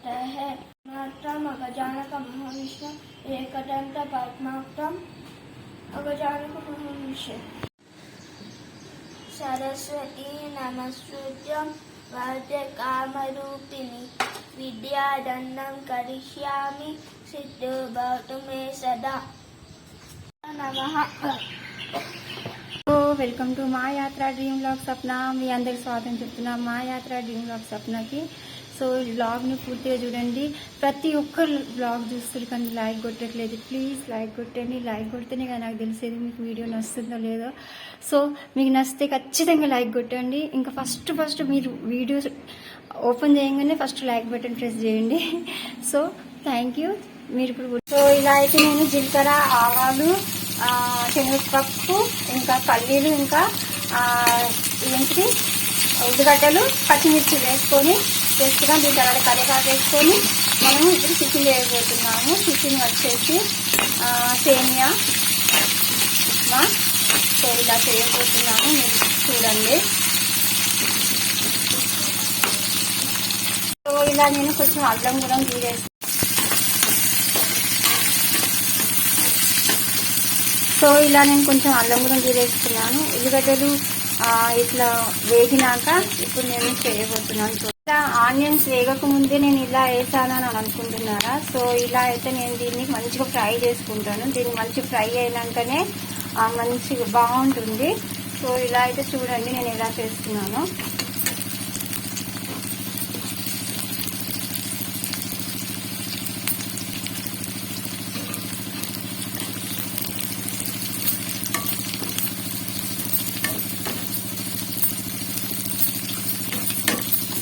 करता है। महाविष्णु महाविष्णु। सरस्वती नमस्कृत वाद्य काम विद्यादंडम करिष्यामि। सिद्धो भवतु मे सदा। नमः। వెల్కమ్ టు మా యాత్ర డ్రీమ్ బ్లాగ్ సప్న మీ అందరికి స్వాగతం చెప్తున్నా మా యాత్ర డ్రీమ్ బ్లాగ్ సప్నకి సో ఈ బ్లాగ్ని పూర్తిగా చూడండి. ప్రతి ఒక్కరు బ్లాగ్ చూస్తారు కానీ లైక్ కొట్టట్లేదు. ప్లీజ్ లైక్ కొట్టండి. లైక్ కొడితేనే కానీ నాకు తెలిసేది మీకు వీడియో నచ్చుతుందో లేదో. సో మీకు నచ్చితే ఖచ్చితంగా లైక్ కొట్టండి. ఇంకా ఫస్ట్ ఫస్ట్ మీరు వీడియోస్ ఓపెన్ చేయగానే ఫస్ట్ లైక్ బటన్ ప్రెస్ చేయండి. So thank you. మీరు ఇప్పుడు సో ఇలా అయితే నేను జీలకర్ర ఆవాలు శనగపప్పు ఇంకా పల్లీలు ఇంకా ఏంటిది? ఉల్లిగడ్డలు పచ్చిమిర్చి వేసుకొని వేసుకున్నాం. దీని తర్వాత కరివేపాకు వేసుకొని మనం ఇప్పుడు చికెన్ చేయబోతున్నాము. చికెన్ వచ్చేసి సేమియా ఉప్మా. సో ఇలా చేయబోతున్నాము. మీరు చూడండి. సో ఇలా నేను కొంచెం అల్లం కూడా తీరేసి సో ఇలా నేను కొంచెం అల్లం కూడా తీరేసుకున్నాను ఉల్లిగడ్డలు ఇట్లా వేగినాక ఇప్పుడు నేను చేయబోతున్నాను. ఇలా ఆనియన్స్ వేగక ముందే నేను ఇలా వేసాను అని అనుకుంటున్నారా? సో ఇలా అయితే నేను దీన్ని మంచిగా ఫ్రై చేసుకుంటాను. దీన్ని మంచి ఫ్రై అయినాకనే మంచిగా బాగుంటుంది. సో ఇలా అయితే చూడండి నేను ఇలా చేస్తున్నాను.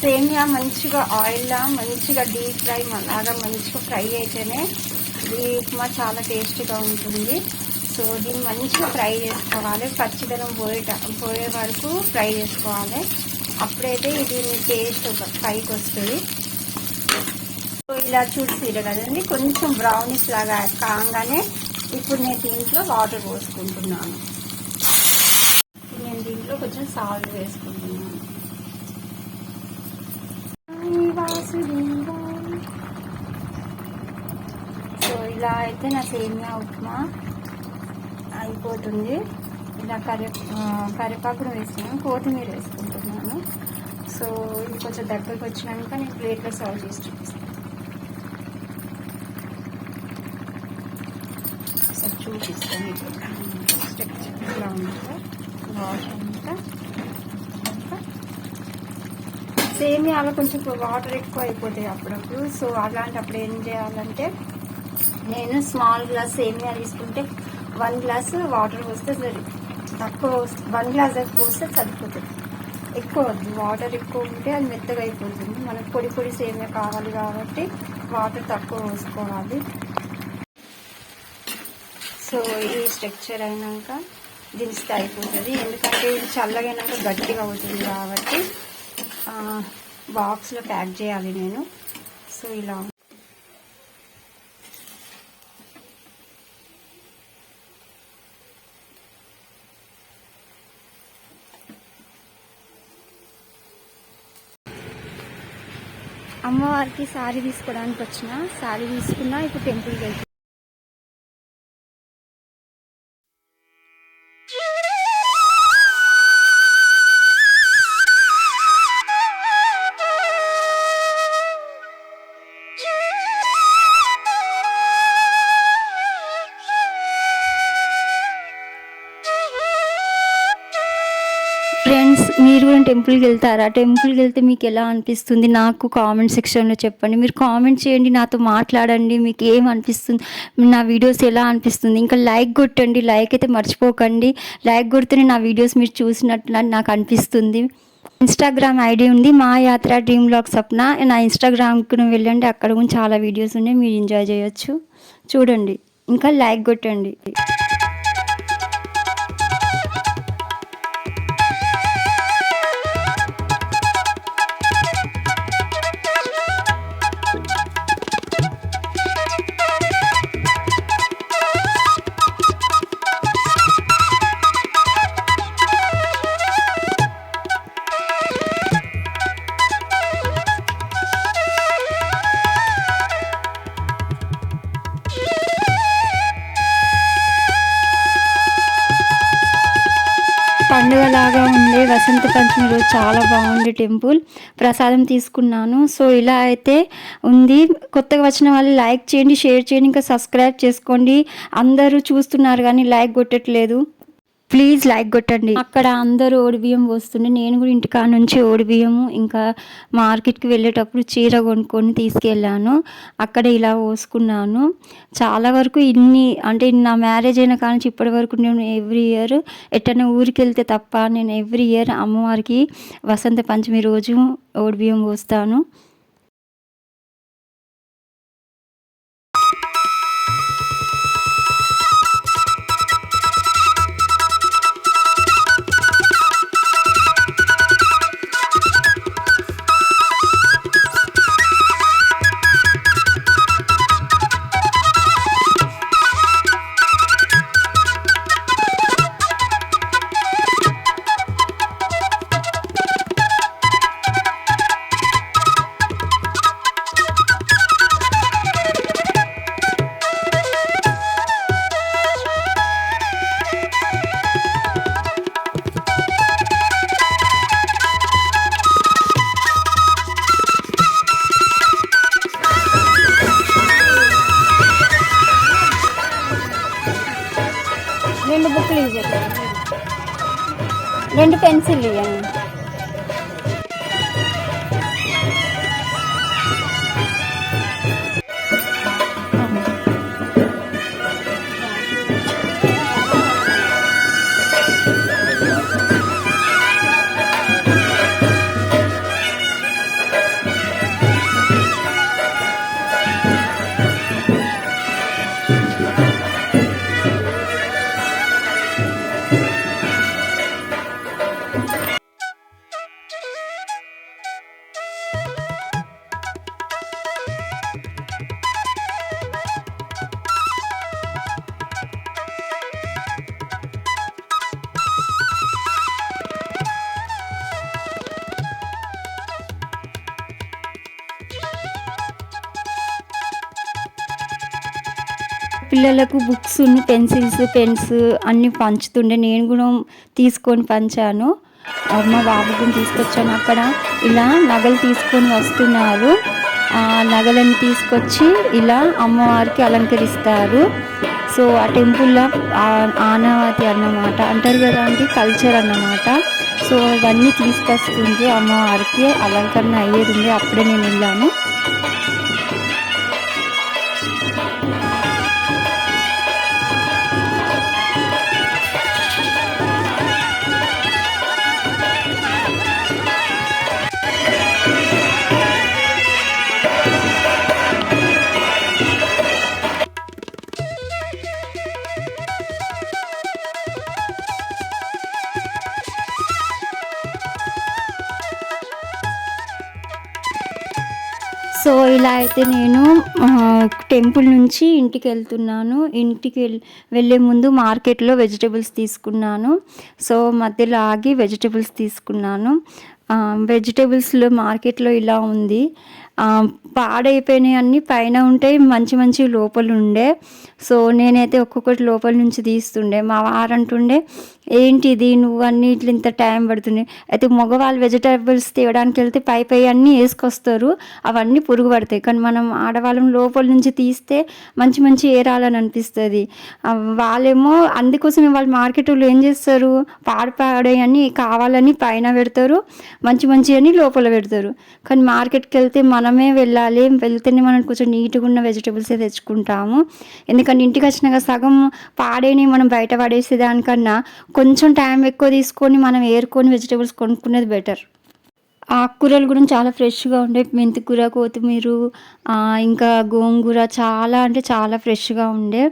సేమియా మంచిగా ఆయిల్లో మంచిగా డీప్ ఫ్రై అలాగా మంచిగా ఫ్రై అయితేనే ఈ ఉప్మా చాలా టేస్టీగా ఉంటుంది. సో దీన్ని మంచిగా ఫ్రై చేసుకోవాలి. పచ్చిదనం పోయేట పోయే వరకు ఫ్రై చేసుకోవాలి. అప్పుడైతే ఇది టేస్ట్ పైకి వస్తుంది. సో ఇలా చూసిరు కదండి కొంచెం బ్రౌనిష్ లాగా కాగానే ఇప్పుడు నేను దీంట్లో వాటర్ పోసుకుంటున్నాను. నేను దీంట్లో కొంచెం సాల్ట్ వేసుకుంటాను సో ఇలా అయితే నా సేమియా ఉప్మా అయిపోతుంది. ఇలా కరి కరివేపాకును కరివేపాకు వేస్తున్నాను. కొత్తిమీర వేసుకుంటున్నాను. సో ఇది కొంచెం దగ్గరికి వచ్చినాక నేను ప్లేట్లో సర్వ్ చేసి చూపిస్తాను. చూపిస్తాను. స్ట్రక్చర్ ఇలా ఉంటుందో సేమియాలో కొంచెం వాటర్ ఎక్కువ అయిపోతాయి అప్పుడప్పుడు. సో అలాంటప్పుడు ఏం చేయాలంటే నేను స్మాల్ గ్లాస్ సేమియా తీసుకుంటే వన్ గ్లాస్ వాటర్ పోస్తే సరి తక్కువ వన్ గ్లాస్ పోస్తే సరిపోతుంది. ఎక్కువ వద్దు. వాటర్ ఎక్కువ ఉంటే అది మెత్తగా అయిపోతుంది. మనకు పొడి పొడి సేమియా కావాలి కాబట్టి వాటర్ తక్కువ పోసుకోవాలి. సో ఈ స్ట్రక్చర్ అయినాక దించితే అయిపోతుంది. ఎందుకంటే ఇది చల్లగా గట్టిగా అవుతుంది కాబట్టి బాక్స్లో ప్యాక్ చేయాలి నేను. సో ఇలా. అమ్మవారికి శారీ తీసుకోవడానికి వచ్చిన శారీ తీసుకున్నా ఇప్పుడు టెంపుల్కి వెళ్తాను ఫ్రెండ్స్ మీరు కూడా టెంపుల్కి వెళ్తారా? టెంపుల్కి వెళ్తే మీకు ఎలా అనిపిస్తుంది? నాకు కామెంట్ సెక్షన్లో చెప్పండి. మీరు కామెంట్ చేయండి నాతో మాట్లాడండి మీకు ఏం అనిపిస్తుంది? నా వీడియోస్ ఎలా అనిపిస్తుంది? ఇంకా లైక్ కొట్టండి. లైక్ అయితే మర్చిపోకండి. లైక్ కొడితేనే నా వీడియోస్ మీరు చూసినట్టు నాకు అనిపిస్తుంది. ఇన్స్టాగ్రామ్ ఐడి ఉంది. మా యాత్ర డ్రీమ్ బ్లాగ్ సప్న నా ఇన్స్టాగ్రామ్కి వెళ్ళండి. అక్కడ కూడా చాలా వీడియోస్ ఉన్నాయి. మీరు ఎంజాయ్ చేయొచ్చు. చూడండి. ఇంకా లైక్ కొట్టండి. వసంత పంచమి రోజు చాలా బాగుంది టెంపుల్. ప్రసాదం తీసుకున్నాను. సో ఇలా అయితే ఉంది. కొత్తగా వచ్చిన వాళ్ళు లైక్ చేయండి షేర్ చేయండి ఇంకా సబ్స్క్రైబ్ చేసుకోండి. అందరూ చూస్తున్నారు కానీ లైక్ కొట్టట్లేదు. ప్లీజ్ లైక్ కొట్టండి. అక్కడ అందరూ ఓడిబియ్యం పోస్తుండే. నేను కూడా ఇంటికా నుంచి ఓడిబియ్యము ఇంకా మార్కెట్కి వెళ్ళేటప్పుడు చీర కొనుక్కొని తీసుకెళ్ళాను. అక్కడ ఇలా పోసుకున్నాను. చాలా వరకు ఇన్ని అంటే నా మ్యారేజ్ అయిన కానీ ఇప్పటి వరకు నేను ఎవ్రీ ఇయర్ ఎట్టనే ఊరికి వెళ్తే తప్ప నేను ఎవ్రీ ఇయర్ అమ్మవారికి వసంత పంచమి రోజు ఓడిబియ్యం పోస్తాను. రెండు బుక్లు ఇవ్వండి రెండు పెన్సిల్ ఇవ్వండి. పిల్లలకు బుక్స్ పెన్సిల్స్ పెన్స్ అన్నీ పంచుతుండే. నేను కూడా తీసుకొని పంచాను. మా బాబు తీసుకొచ్చాను అక్కడ. ఇలా నగలు తీసుకొని వస్తున్నారు. ఆ నగలను తీసుకొచ్చి ఇలా అమ్మవారికి అలంకరిస్తారు. సో ఆ టెంపుల్లో ఆనవాతి అన్నమాట. అంటారు కదా అండి కల్చర్ అన్నమాట. సో అవన్నీ తీసుకొస్తుంది అమ్మవారికి. అలంకరణ అయ్యేది ఉంది. అప్పుడే నేను వెళ్ళాను. అయితే నేను టెంపుల్ నుంచి ఇంటికి వెళ్తున్నాను. ఇంటికి వెళ్ళే ముందు మార్కెట్లో వెజిటేబుల్స్ తీసుకున్నాను. సో మధ్యలో ఆగి వెజిటేబుల్స్ తీసుకున్నాను. వెజిటేబుల్స్లో మార్కెట్లో ఇలా ఉంది. ఆ, పాడైపోయినాయి అన్నీ పైన ఉంటాయి మంచి మంచి లోపలు ఉండే సో నేనైతే ఒక్కొక్కటి లోపల నుంచి తీస్తుండే. మా వారంటుండే ఏంటిది? ఏంటి ఇది నువ్వు అన్ని ఇట్లా ఇంత టైం పడుతుంది. అయితే మగవాళ్ళు వెజిటేబుల్స్ తీయడానికి వెళ్తే పై పై అన్నీ వేసుకొస్తారు. అవన్నీ పురుగు పడతాయి. కానీ మనం ఆడవాళ్ళం లోపల నుంచి తీస్తే మంచి మంచి ఏరాలని అనిపిస్తుంది. వాళ్ళేమో అందుకోసమే వాళ్ళు మార్కెట్లో ఏం చేస్తారు? పాడు పాడేయని కావాలని పైన పెడతారు. మంచి మంచి అని లోపల పెడతారు. కానీ మార్కెట్కి వెళ్తే మనమే వెళ్ళాలి. వెళ్తేనే మనం కొంచెం నీట్గా ఉన్న వెజిటేబుల్స్ తెచ్చుకుంటాము. ఎందుకంటే ఇంటికి వచ్చినాక సగం పాడేని మనం బయట పడేసే దానికన్నా కొంచెం టైం ఎక్కువ తీసుకొని మనం ఏరుకొని వెజిటేబుల్స్ కొనుక్కునేది బెటర్ ఆకుకూరలు కూడా చాలా ఫ్రెష్గా ఉండే మెంతికూర కొత్తిమీర ఇంకా గోంగూర చాలా అంటే చాలా ఫ్రెష్గా ఉండే.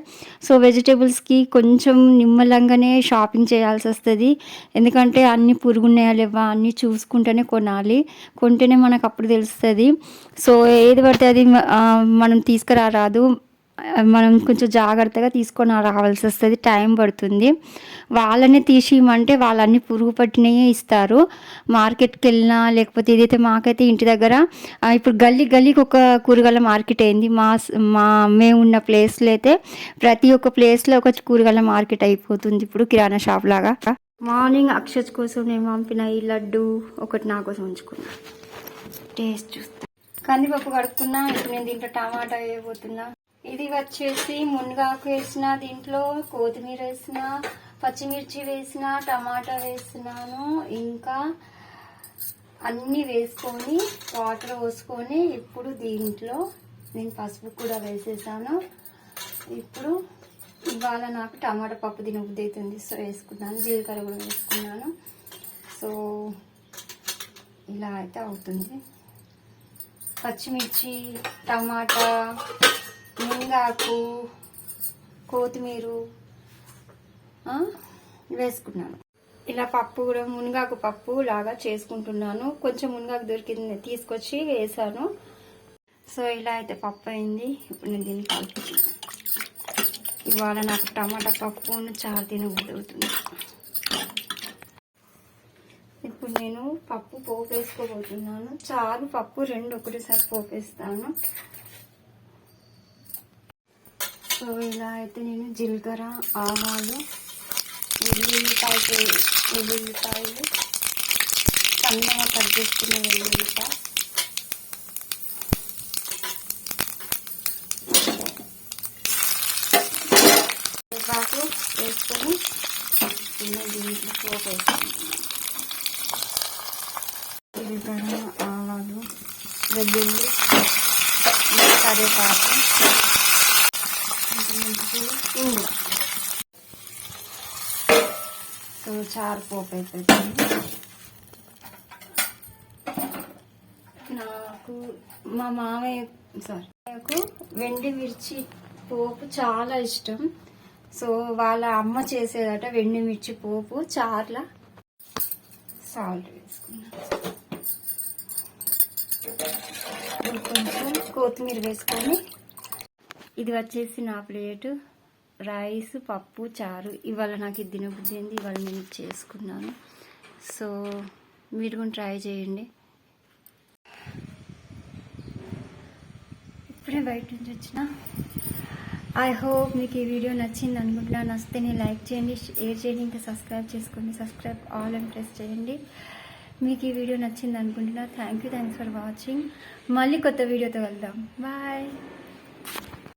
సో వెజిటేబుల్స్కి కొంచెం నిమ్మలంగానే షాపింగ్ చేయాల్సి వస్తుంది. ఎందుకంటే అన్ని పురుగున్నాయా లేవా అన్నీ చూసుకుంటేనే కొనాలి. కొంటేనే మనకు అప్పుడు తెలుస్తుంది. సో ఏది పడితే అది మనం తీసుకురారాదు. మనం కొంచెం జాగ్రత్తగా తీసుకొని రావాల్సి వస్తుంది. టైం పడుతుంది. వాళ్ళనే తీసి ఇవ్వమంటే వాళ్ళన్ని పురుగు పట్టినవి ఇస్తారు. మార్కెట్కి వెళ్ళినా లేకపోతే ఏదైతే మాకైతే ఇంటి దగ్గర ఇప్పుడు గల్లీ గల్లీకి ఒక కూరగాయల మార్కెట్ అయింది. మా మా మేము ఉన్న ప్లేస్లో అయితే ప్రతి ఒక్క ప్లేస్లో ఒక కూరగాయల మార్కెట్ అయిపోతుంది ఇప్పుడు కిరాణా షాప్ లాగా. మార్నింగ్ అక్షత్ కోసం నేను పంపిన ఈ లడ్డు ఒకటి నా కోసం ఉంచుకున్నా. టేస్ట్ చూస్తా. కందిపప్పు కడుక్కున్నా ఇప్పుడు నేను దీంట్లో టమాటా వేయబోతున్నా. ఇది వచ్చేసి మునగాకు వేసిన దీంట్లో కొత్తిమీర వేసిన పచ్చిమిర్చి వేసిన టమాటా వేసినాను. ఇంకా అన్నీ వేసుకొని వాటర్ పోసుకొని ఇప్పుడు దీంట్లో నేను పసుపు కూడా వేసేసాను. ఇప్పుడు ఇవాళ నాకు టమాటా పప్పు తినబుద్ధి అవుతుంది సో వేసుకున్నాను. జీలకర్ర కూడా వేసుకున్నాను. సో ఇలా అయితే అవుతుంది. పచ్చిమిర్చి టమాటా మునగాకు కొత్తిమీర వేసుకున్నాను. ఇలా పప్పు కూడా మునగాకు పప్పు లాగా చేసుకుంటున్నాను. కొంచెం మునగాకు దొరికింది తీసుకొచ్చి వేసాను. సో ఇలా అయితే పప్పు అయింది. ఇప్పుడు నేను దీన్ని కలుపుతున్నాను. ఇవాళ నాకు టమాటా పప్పు చాలా తినబోతుంది ఇప్పుడు నేను పప్పు పోపు వేసుకోబోతున్నాను. చారు పప్పు రెండు ఒకటేసారి పోపేస్తాను సో ఇలా అయితే నేను జీలకర్ర ఆవాలు వెల్లుల్లిపాయ వెల్లుల్లిపాయలు సన్నగా కట్ చేసుకున్న వెల్లుల్లిపాయ. కరివేపాకు వేసుకొని చిన్న దీంట్లో పోపు వేసుకుంటున్నాను ఆవాలు వెల్లుల్లి కరివేపాకు. చారు పోపు అయిపోయింది నాకు మా మామయ్య సారీ నాకు వెండి మిర్చి పోపు చాలా ఇష్టం. సో వాళ్ళ అమ్మ చేసేదట వెండి మిర్చి పోపు చార్ల సాల్ట్ వేసుకున్నాను కొంచెం కొత్తిమీర వేసుకొని ఇది వచ్చేసి నా ప్లేటు. రైస్ పప్పు చారు. ఇవాళ నాకు ఇది తినబుద్ధి అయింది. ఇవాళ నేను చేసుకున్నాను. సో మీరు కూడా ట్రై చేయండి. ఇప్పుడే బయట నుంచి వచ్చిన. ఐ హోప్ మీకు ఈ వీడియో నచ్చింది అనుకుంటున్నాను నచ్చితే నేను లైక్ చేయండి షేర్ చేయండి ఇంకా సబ్స్క్రైబ్ చేసుకోండి. సబ్స్క్రైబ్ ఆల్ అని ప్రెస్ చేయండి. మీకు ఈ వీడియో నచ్చింది అనుకుంటున్నా. Thank you thanks for watching మళ్ళీ కొత్త వీడియోతో వెళ్దాం. బాయ్